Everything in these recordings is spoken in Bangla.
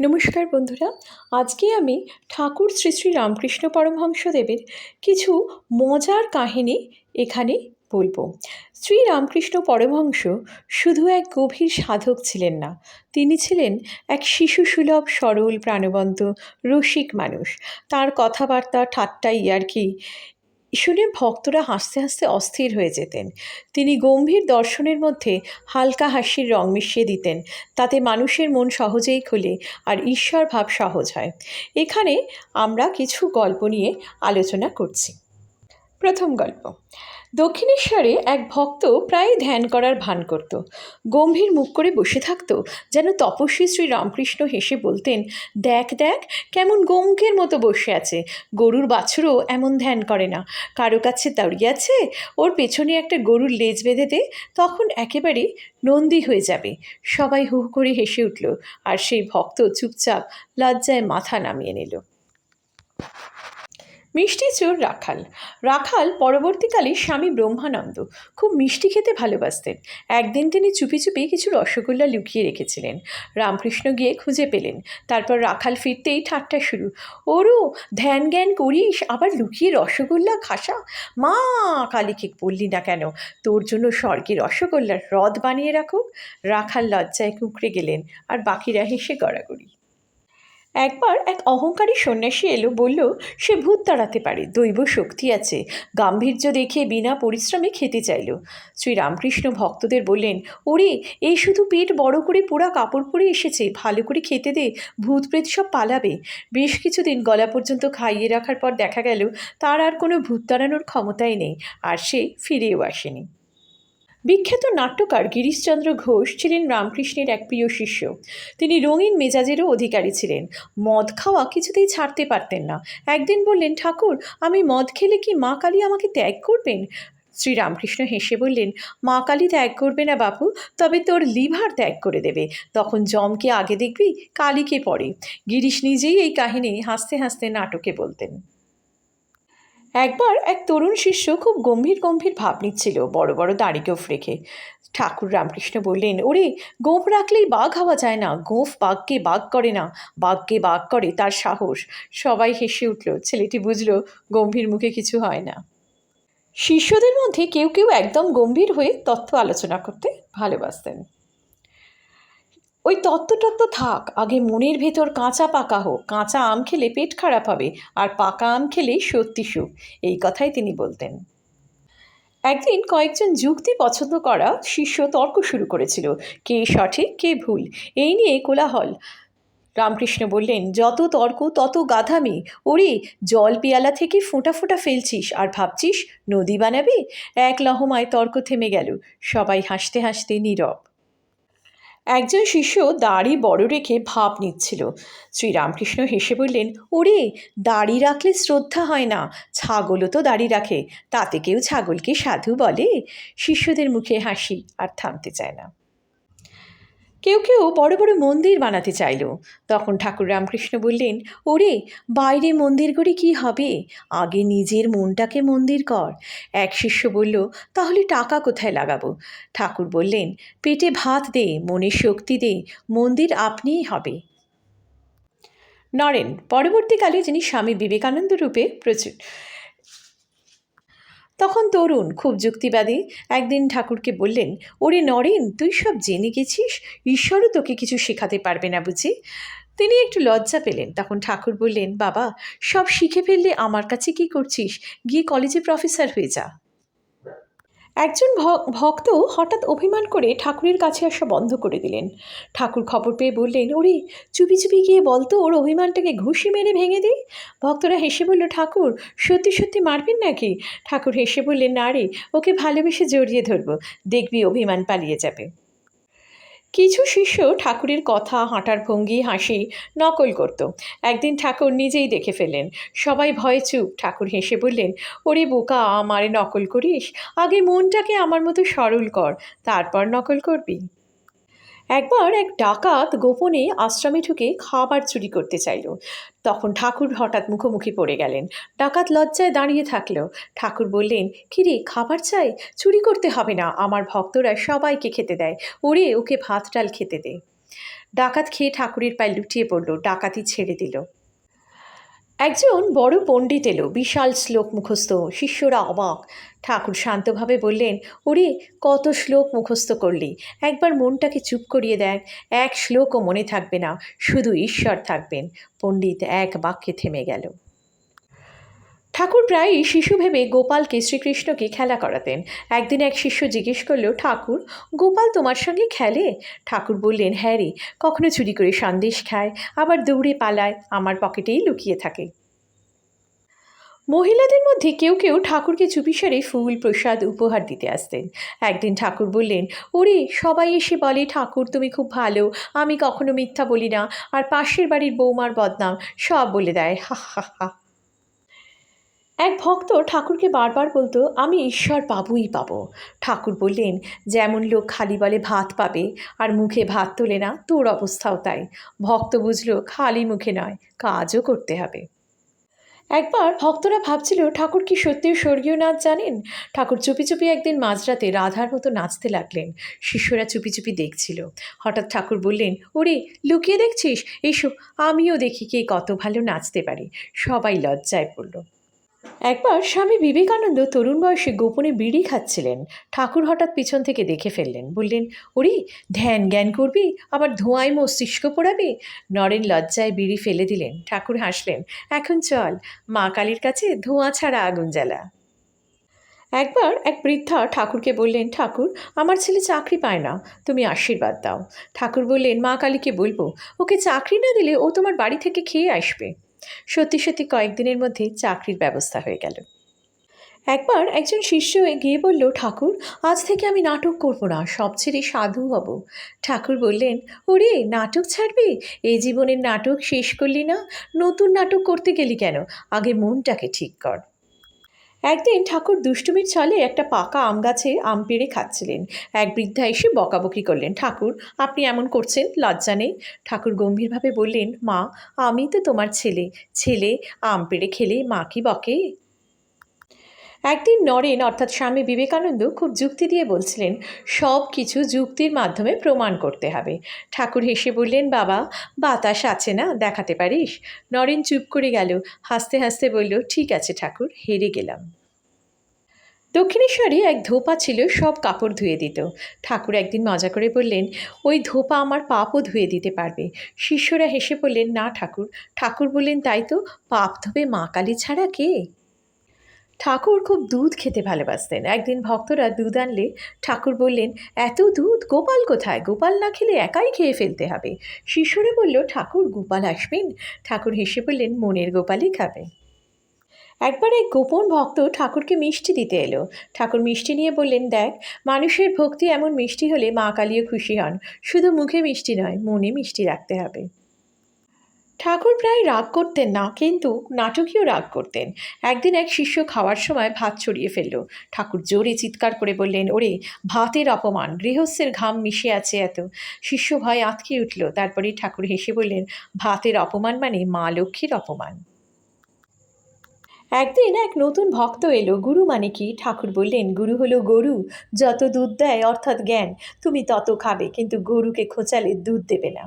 নমস্কার বন্ধুরা, আজকে আমি ঠাকুর শ্রী শ্রী রামকৃষ্ণ পরমহংসদেবের কিছু মজার কাহিনী এখানে বলব। শ্রী রামকৃষ্ণ পরমহংস শুধু এক গভীর সাধক ছিলেন না, তিনি ছিলেন এক শিশুসুলভ, সরল, প্রাণবন্ত, রসিক মানুষ। তার কথাবার্তা ঠাট্টা ইয়ার্কি শুনে ভক্তরা হাসতে হাসতে অস্থির হয়ে যেতেন। তিনি গম্ভীর দর্শনের মধ্যে হালকা হাসির রং মিশিয়ে দিতেন। তাতে মানুষের মন সহজেই খুলে আর ঈশ্বর ভাব সহজ হয়। এখানে আমরা কিছু গল্প নিয়ে আলোচনা করছি। প্রথম গল্প। দক্ষিণেশ্বরে এক ভক্ত প্রায় ধ্যান করার ভান করত। গম্ভীর মুখ করে বসে থাকতো, যেন তপস্বী শ্রী রামকৃষ্ণ হেসে বলতেন, দেখ দেখ, কেমন গঙ্কের মতো বসে আছে। গরুর বাছুরও এমন ধ্যান করে না। কারও কাছে দাঁড়িয়ে আছে ওর পেছনে একটা গরুর লেজ বেঁধে দে, তখন একেবারে নন্দী হয়ে যাবে। সবাই হু করে হেসে উঠল, আর সেই ভক্ত চুপচাপ লজ্জায় মাথা নামিয়ে নিল। মিষ্টি চোর রাখাল। রাখাল পরবর্তীকালে স্বামী ব্রহ্মানন্দ। খুব মিষ্টি খেতে ভালোবাসতেন। একদিন তিনি চুপি চুপি কিছু রসগোল্লা লুকিয়ে রেখেছিলেন। রামকৃষ্ণ গিয়ে খুঁজে পেলেন। তারপর রাখাল ফিরতেই ঠাট্টা শুরু। ওরও ধ্যান জ্ঞান করিস, আবার লুকিয়ে রসগোল্লা খাসা? মা কালীকে বললি না কেন? তোর জন্য স্বর্গে রসগোল্লার হ্রদ বানিয়ে রাখো রাখাল লজ্জায় কুঁকড়ে গেলেন। আর বাকিরা হেসে গড়াগড়ি। একবার এক অহংকারী সন্ন্যাসী এলো, বলল, সে ভূত তাড়াতে পারে, দৈব শক্তি আছে। গাম্ভীর্য দেখে বিনা পরিশ্রমে খেতে চাইল। শ্রীরামকৃষ্ণ ভক্তদের বললেন, ওরে, এই শুধু পেট বড় করে পোড়া কাপড় পরে এসেছে, ভালো করে খেতে দে ভূত প্রেত সব পালাবে। বেশ কিছুদিন গলা পর্যন্ত খাইয়ে রাখার পর দেখা গেল, তার আর কোনো ভূত তাড়ানোর ক্ষমতাই নেই, আর সে ফিরেও আসেনি। বিখ্যাত নাট্যকার গিরিশচন্দ্র ঘোষ ছিলেন রামকৃষ্ণের এক প্রিয় শিষ্য। তিনি রঙিন মেজাজেরও অধিকারী ছিলেন। মদ খাওয়া কিছুতেই ছাড়তে পারতেন না। একদিন বললেন, ঠাকুর, আমি মদ খেলে কি মা কালী আমাকে ত্যাগ করবেন? শ্রীরামকৃষ্ণ হেসে বললেন, মা কালী ত্যাগ করবে না বাপু, তবে তোর লিভার ত্যাগ করে দেবে। তখন জমকে আগে দেখবি, কালীকে পড়ে গিরিশ নিজেই এই কাহিনী হাসতে হাসতে নাটকে বলতেন। একবার এক তরুণ শিষ্য খুব গম্ভীর গম্ভীর ভাব নিচ্ছিল বড় বড় দাড়ি গোঁফ রেখে। ঠাকুর রামকৃষ্ণ বললেন, ওরে, গোঁফ রাখলেই বাঘ হওয়া যায় না। গোঁফ বাঘকে বাঘ করে না। বাঘকে বাঘ করে তার সাহস। সবাই হেসে উঠল, ছেলেটি বুঝলো, গম্ভীর মুখে কিছু হয় না। শিষ্যদের মধ্যে কেউ কেউ একদম গম্ভীর হয়ে তথ্য আলোচনা করতে ভালোবাসতেন। ওই তত্ত্ব টত্ত্ব থাক, আগে মনের ভেতর কাঁচা পাকা হোক, কাঁচা আম খেলে পেট খারাপ হবে, আর পাকা আম খেলেই সত্যি সুখ, এই কথাই তিনি বলতেন। একদিন কয়েকজন যুক্তি পছন্দ করা শিষ্য তর্ক শুরু করেছিল, কে সঠিক, কে ভুল, এই নিয়ে কোলাহল। রামকৃষ্ণ বললেন, যত তর্ক, তত গাধামি, ওরে, জল পেয়ালা থেকে ফোঁটা ফোঁটা ফেলছিস, আর ভাবছিস নদী বানাবি? এক লহমায় তর্ক থেমে গেল, সবাই হাসতে হাসতে নীরব। একজন শিষ্য দাড়ি বড় রেখে ভাব নিচ্ছিল। শ্রীরামকৃষ্ণ হেসে বললেন, ওরে, দাড়ি রাখলে শ্রদ্ধা হয় না। ছাগলও তো দাড়ি রাখে। তাতে কেউ ছাগলকে সাধু বলে? শিষ্যদের মুখে হাসি আর থামতে চায় না। কেউ কেউ বড় বড় মন্দির বানাতে চাইল। তখন ঠাকুর রামকৃষ্ণ বললেন, ওরে, বাইরে মন্দির করে কি হবে? আগে নিজের মনটাকে মন্দির কর। এক শিষ্য বলল, তাহলে টাকা কোথায় লাগাবো? ঠাকুর বললেন, পেটে ভাত দে, মনে শক্তি দে, মন্দির আপনিই হবে। নরেন, পরবর্তীকালে যিনি স্বামী বিবেকানন্দ রূপে প্রচুর তখন তরুণ, খুব যুক্তিবাদী, একদিন ঠাকুরকে বললেন, ওরে নরেন, তুই সব জেনে গেছিস? ঈশ্বরও তোকে কিছু শেখাতে পারবে না বুঝি? তিনি একটু লজ্জা পেলেন। তখন ঠাকুর বললেন, বাবা, সব শিখে ফেললে আমার কাছে কি করছিস? গিয়ে কলেজে প্রফেসর হয়ে যা। একজন ভক্ত হঠাৎ অভিমান করে ঠাকুরের কাছে আসা বন্ধ করে দিলেন। ঠাকুর খবর পেয়ে বললেন, ওরে, চুপি চুপি গিয়ে বলতো ওর অভিমানটাকে ঘুষি মেরে ভেঙে দিই ভক্তরা হেসে বলল, ঠাকুর, সত্যি সত্যি মারবেন নাকি? ঠাকুর হেসে বললেন, না রে, ওকে ভালোবেসে জড়িয়ে ধরবো, দেখবি অভিমান পালিয়ে যাবে। কিছু শিষ্য ঠাকুরের কথা, হাঁটার ভঙ্গি, হাসি নকল করত। একদিন ঠাকুর নিজেই দেখে ফেলেন সবাই ভয়ে চুপ। ঠাকুর হেসে বললেন, ওরে বোকা, আমারে নকল করিস? আগে মনটাকে আমার মতো সরল কর, তারপর নকল করবি। একবার এক ডাকাত গোপনে আশ্রমে ঢুকে খাবার চুরি করতে চাইল। তখন ঠাকুর হঠাৎ মুখোমুখি পড়ে গেলেন। ডাকাত লজ্জায় দাঁড়িয়ে থাকল। ঠাকুর বললেন, কিরে, খাবার চাই? চুরি করতে হবে না। আমার ভক্তরা সবাইকে খেতে দেয়। ওরে, ওকে ভাত ডাল খেতে দে। ডাকাত খেয়ে ঠাকুরের পায়ে লুটিয়ে পড়ল। ডাকাতি ছেড়ে দিল। একজন বড় পণ্ডিত এলো, বিশাল শ্লোক মুখস্থ। শিষ্যরা অবাক। ঠাকুর শান্তভাবে বললেন, ওরে, কত শ্লোক মুখস্থ করলি। একবার মনটাকে চুপ করিয়ে দেখ, এক শ্লোকও মনে থাকবে না, শুধু ঈশ্বর থাকবেন। পণ্ডিত এক বাক্যে থেমে গেল। ঠাকুর প্রায়ই শিশু ভেবে গোপালকে শ্রীকৃষ্ণকে খেলা করাতেন। একদিন এক শিষ্য জিজ্ঞেস করল, ঠাকুর, গোপাল তোমার সঙ্গে খেলে? ঠাকুর বললেন হ্যাঁ রে, কখনো চুরি করে সন্দেশ খায়, আবার দৌড়ে পালায়, আমার পকেটেই লুকিয়ে থাকে। মহিলাদের মধ্যে কেউ কেউ ঠাকুরকে চুপিসারে ফুল, প্রসাদ, উপহার দিতে আসতেন। একদিন ঠাকুর বললেন, ওরে, সবাই এসে বলে, ঠাকুর, তুমি খুব ভালো, আমি কখনো মিথ্যা বলি না, আর পাশের বাড়ির বৌমার বদনাম, সব বলে দেয়। হা হা হা এক ভক্ত ঠাকুরকে বারবার বলতো, আমি ঈশ্বর পাবই পাবো। ঠাকুর বললেন, যেমন লোক খালি বলে ভাত পাবে আর মুখে ভাত তোলে না, তোর অবস্থাও তাই। ভক্ত বুঝলো, খালি মুখে নয়, কাজও করতে হবে। একবার ভক্তরা ভাবছিল, ঠাকুর কি সত্যি স্বর্গীয় নাচ জানেন? ঠাকুর চুপি চুপি একদিন মাঝরাতে রাধার মতো নাচতে লাগলেন। শিষ্যরা চুপি চুপি দেখছিল। হঠাৎ ঠাকুর বললেন, ওরে, লুকিয়ে দেখছিস? এসো, আমিও দেখি কে কত ভালো নাচতে পারি। সবাই লজ্জায় পড়ল। একবার স্বামী বিবেকানন্দ তরুণ বয়সে গোপনে বিড়ি খাচ্ছিলেন। ঠাকুর হঠাৎ পিছন থেকে দেখে ফেললেন। বললেন, ওরি, ধ্যান জ্ঞান করবি? আবার ধোঁয়ায় মস্তিষ্ক পোড়াবে? নরেন লজ্জায় বিড়ি ফেলে দিলেন। ঠাকুর হাসলেন, এখন চল, মা কালীর কাছে ধোঁয়া ছাড়া আগুন জ্বালা। একবার এক বৃদ্ধা ঠাকুরকে বললেন, ঠাকুর, আমার ছেলে চাকরি পায় না, তুমি আশীর্বাদ দাও। ঠাকুর বললেন, মা কালীকে বলব, ওকে চাকরি না দিলে ও তোমার বাড়ি থেকে খেয়ে আসবে। সত্যি সত্যি কয়েকদিনের মধ্যে চাকরির ব্যবস্থা হয়ে গেল। একবার একজন শিষ্য গিয়ে বলল, ঠাকুর, আজ থেকে আমি নাটক করব না সব ছেড়ে সাধু হব। ঠাকুর বললেন, ওরে, নাটক ছাড়বি? এই জীবনের নাটক শেষ করলি না? নতুন নাটক করতে গেলি কেন? আগে মনটাকে ঠিক কর। একদিন ঠাকুর দুষ্টুমির ছলে একটা পাকা আম গাছে আম পেড়ে খাচ্ছিলেন। এক বৃদ্ধা এসে বকাবকি করলেন, ঠাকুর, আপনি এমন করছেন, লজ্জা নেই। ঠাকুর গম্ভীরভাবে বললেন, মা, আমি তো তোমার ছেলে। ছেলে, আম পেড়ে খেলে মা কি বকে? একদিন নরেন, অর্থাৎ স্বামী বিবেকানন্দ, খুব যুক্তি দিয়ে বলছিলেন, সব কিছু যুক্তির মাধ্যমে প্রমাণ করতে হবে। ঠাকুর হেসে বললেন, বাবা, বাতাস আছে না? দেখাতে পারিস? নরেন চুপ করে গেল, হাসতে হাসতে বলল, ঠিক আছে ঠাকুর, হেরে গেলাম। দক্ষিণেশ্বরে এক ধোপা ছিল, সব কাপড় ধুয়ে দিত। ঠাকুর একদিন মজা করে বললেন, ওই ধোপা আমার পাপও ধুয়ে দিতে পারবে। শিষ্যরা হেসে বললেন, না ঠাকুর। ঠাকুর বললেন, তাই তো, পাপ ধোবে মা কালী ছাড়া কে? ঠাকুর খুব দুধ খেতে ভালোবাসতেন। একদিন ভক্তরা দুধ আনলে ঠাকুর বললেন, এত দুধ গোপাল কোথায়? গোপাল না খেলে একাই খেয়ে ফেলতে হবে। শিশুরে বলল, ঠাকুর গোপাল আসবেন? ঠাকুর হেসে বললেন, মনের গোপালই খাবে একবার এক গোপন ভক্ত ঠাকুরকে মিষ্টি দিতে এলো। ঠাকুর মিষ্টি নিয়ে বললেন, দেখ, মানুষের ভক্তি এমন মিষ্টি হলে মা কালীও খুশি হন। শুধু মুখে মিষ্টি নয়, মনে মিষ্টি রাখতে হবে। ঠাকুর প্রায় রাগ করতেন না, কিন্তু নাটকীয় রাগ করতেন। একদিন এক শিষ্য খাওয়ার সময় ভাত ছড়িয়ে ফেলল। ঠাকুর জোরে চিৎকার করে বললেন, ওরে, ভাতের অপমান, গৃহস্থের ঘাম মিশে আছে এত। শিষ্য ভয় আঁতকে উঠল তারপরে ঠাকুর হেসে বললেন, ভাতের অপমান মানে মা লক্ষ্মীর অপমান। একদিন এক নতুন ভক্ত এলো, গুরু মানে কি? ঠাকুর বললেন, গুরু হলো গরু, যত দুধ দেয় অর্থাৎ জ্ঞান, তুমি তত খাবে, কিন্তু গরুকে খোঁচালে দুধ দেবে না।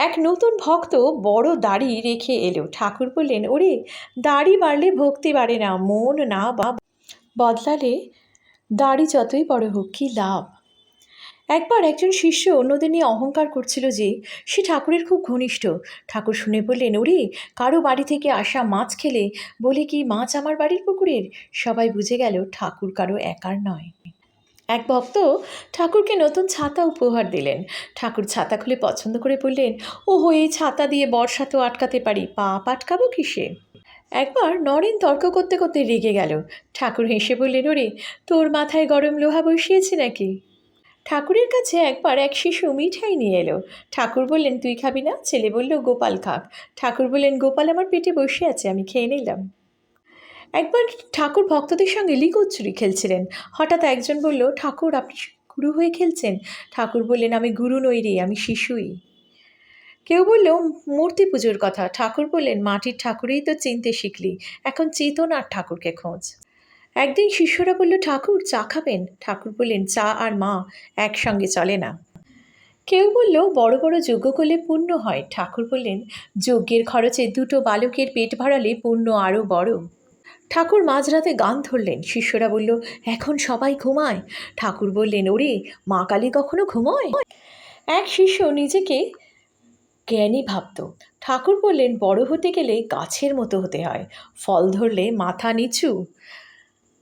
এক নতুন ভক্ত বড় দাড়ি রেখে এলো। ঠাকুর বললেন, ওরে, দাড়ি বাড়লে ভক্তি বাড়ে না, মন না বা বদলালে, দাড়ি যতই বড় হোক, কী লাভ? একবার একজন শিষ্য অন্যদের নিয়ে অহংকার করছিল যে, সে ঠাকুরের খুব ঘনিষ্ঠ। ঠাকুর শুনে বললেন, ওরে, কারও বাড়ি থেকে আসা মাছ খেলে বলে কি মাছ আমার বাড়ির পুকুরের? সবাই বুঝে গেল, ঠাকুর কারও একার নয়। এক ভক্ত ঠাকুরকে নতুন ছাতা উপহার দিলেন। ঠাকুর ছাতা খুলে পছন্দ করে বললেন, ওহো, এই ছাতা দিয়ে বর্ষা তো আটকাতে পারি পা আটকাবো কিসে? একবার নরেন তর্ক করতে করতে রেগে গেল। ঠাকুর হেসে বললেন, ওরে, তোর মাথায় গরম লোহা বসিয়েছে নাকি? ঠাকুরের কাছে একবার এক শিশু মিঠাই নিয়ে এলো। ঠাকুর বললেন, তুই খাবি না? ছেলে বলল, গোপাল খাক। ঠাকুর বললেন, গোপাল আমার পেটে বসে আছে, আমি খেয়ে নিলাম। একবার ঠাকুর ভক্তদের সঙ্গে লিকোচুরি খেলছিলেন। হঠাৎ একজন বলল, ঠাকুর, আপনি গুরু হয়ে খেলছেন? ঠাকুর বললেন, আমি গুরু নই রে, আমি শিশুই। কেউ বলল, মূর্তি পুজোর কথা। ঠাকুর বললেন, মাটির ঠাকুরেই তো চিনতে শিখলি, এখন চেতনার ঠাকুরকে খোঁজ। একদিন শিষ্যরা বলল, ঠাকুর, চা খাবেন? ঠাকুর বললেন, চা আর মা একসঙ্গে চলে না। কেউ বলল, বড় বড় যজ্ঞ করলে পুণ্য হয়। ঠাকুর বললেন, যজ্ঞের খরচে দুটো বালকের পেট ভরালে পুণ্য আরও বড়। ঠাকুর মাঝরাতে গান ধরলেন। শিষ্যরা বলল, এখন সবাই ঘুমায়। ঠাকুর বললেন, ওরে, মা কালী কখনো ঘুমোয়? এক শিষ্য নিজেকে জ্ঞানী ভাবত। ঠাকুর বললেন, বড় হতে গেলে গাছের মতো হতে হয়। ফল ধরলে মাথা নিচু।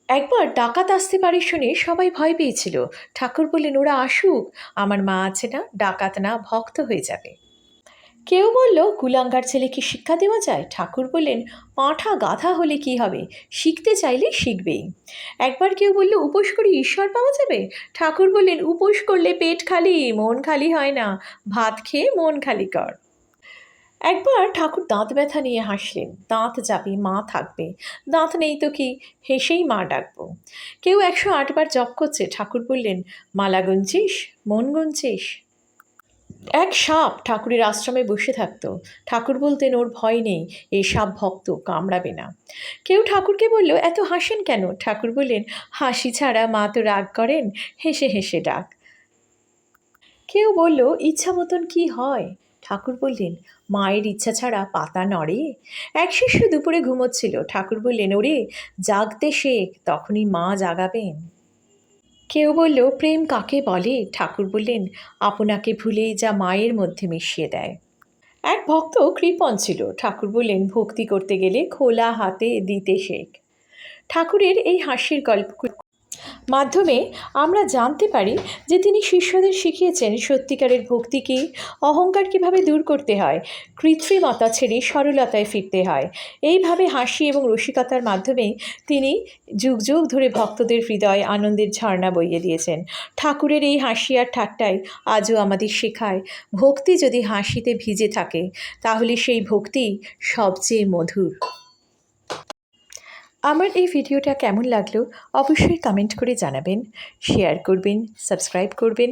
একবার ডাকাত আসতে পারে শুনে সবাই ভয় পেয়েছিল। ঠাকুর বললেন, ওরা আসুক। আমার মা আছে না, ডাকাত না, ভক্ত হয়ে যাবে। কেউ বলল, কুলাঙ্গার ছেলেকে শিক্ষা দেওয়া যায়? ঠাকুর বললেন পাঁঠা গাধা হলে কি হবে? শিখতে চাইলে শিখবেই। একবার কেউ বলল, উপোস করে ঈশ্বর পাওয়া যাবে? ঠাকুর বললেন, উপোস করলে পেট খালি, মন খালি হয় না। ভাত খেয়ে মন খালি কর। একবার ঠাকুর দাঁত ব্যথা নিয়ে হাসলেন, দাঁত যাবে, মা থাকবে। দাঁত নেই তো কি? হেসেই মা ডাকবো। কেউ একশো আটবার জপ করছে, ঠাকুর বললেন, মালা গুনছিস? মন গুনছিস? এক সাপ ঠাকুরের আশ্রমে বসে থাকতো। ঠাকুর বলতেন, ওর ভয় নেই, এই সাপ ভক্ত, কামড়াবে না। কেউ ঠাকুরকে বলল, এত হাসেন কেন? ঠাকুর বললেন, হাসি ছাড়া মা তো রাগ করেন, হেসে হেসে ডাক। কেউ বলল, ইচ্ছা মতন কি হয়? ঠাকুর বললেন, মায়ের ইচ্ছা ছাড়া পাতা নড়ে। এক শিষ্য দুপুরে ঘুমোচ্ছিল। ঠাকুর বললেন, ওরে, জাগতে শেখ, তখনই মা জাগাবেন। কেউ বলল, প্রেম কাকে বলে? ঠাকুর বললেন, আপনাকে ভুলে যা মায়ের মধ্যে মিশিয়ে দেয়। এক ভক্ত কৃপণ ছিল। ঠাকুর বললেন, ভক্তি করতে গেলে খোলা হাতে দিতে শেখ। ঠাকুরের এই হাসির গল্প মাধ্যমে আমরা জানতে পারি যে তিনি শিষ্যদের শিখিয়েছেন সত্যিকারের ভক্তি কী, অহংকার কীভাবে দূর করতে হয়, কৃত্রিমতা ছেড়ে সরলতায় ফিরতে হয়। এইভাবে হাসি এবং রসিকতার মাধ্যমে তিনি যুগ যুগ ধরে ভক্তদের হৃদয় আনন্দের ঝর্ণা বইয়ে দিয়েছেন। ঠাকুরের এই হাসি আর ঠাট্টায় আজও আমাদের শেখায়, ভক্তি যদি হাসিতে ভিজে থাকে, তাহলে সেই ভক্তি সবচেয়ে মধুর। আমার এই ভিডিওটা কেমন লাগল অবশ্যই কমেন্ট করে জানাবেন শেয়ার করবেন সাবস্ক্রাইব করবেন।